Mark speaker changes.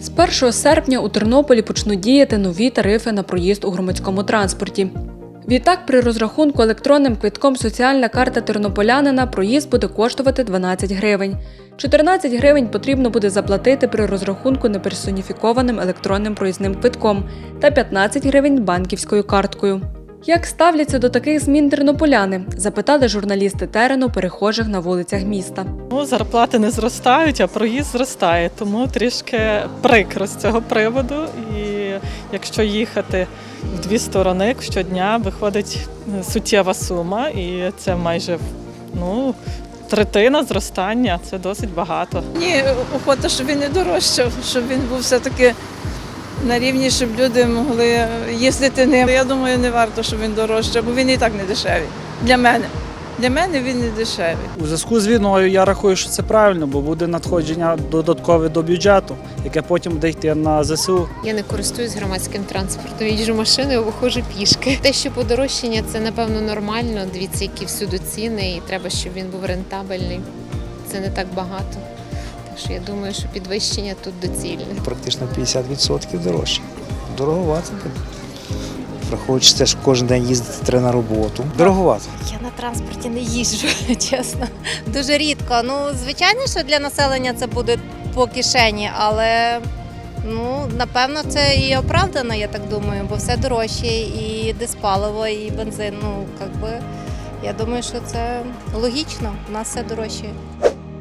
Speaker 1: З 1 серпня у Тернополі почнуть діяти нові тарифи на проїзд у громадському транспорті. Відтак, при розрахунку електронним квитком соціальна карта тернополянина проїзд буде коштувати 12 гривень. 14 гривень потрібно буде заплатити при розрахунку неперсоніфікованим електронним проїзним квитком та 15 гривень банківською карткою. Як ставляться до таких змін тернополяни? запитали журналісти терену перехожих на вулицях міста.
Speaker 2: Ну, зарплати не зростають, а проїзд зростає, тому трішки прикро з цього приводу. І якщо їхати в дві сторони щодня, виходить е, суттєва сума, і це майже ну, третина зростання. Це досить багато.
Speaker 3: Ні, охота, щоб він не дорожчав, щоб він був все-таки на рівні, щоб люди могли їздити ним. Я думаю, не варто, щоб він дорожчав, бо він і так не дешевий. Для мене. Для мене він не дешевий.
Speaker 4: У зв'язку з війною я рахую, що це правильно, бо буде надходження додаткове до бюджету, яке потім буде йти на ЗСУ.
Speaker 5: Я не користуюсь громадським транспортом, їжджу машиною, виходжу пішки. Те, що подорожчання, це напевно нормально. Дивіться, які всюди ціни, і треба, щоб він був рентабельний. Це не так багато. Так що я думаю, що підвищення тут доцільне.
Speaker 6: практично 50% дорожче. Дороговато буде. Враховуючи те, що кожен день їздити на роботу. Дороговато.
Speaker 7: Я на транспорті не їжджу, чесно. Дуже рідко. Ну, звичайно, що для населення це буде по кишені, але ну, напевно, це і оправдано, я так думаю, бо все дорожче, і диспаливо, і бензин. Ну, як би, я думаю, що це логічно. У нас все дорожче.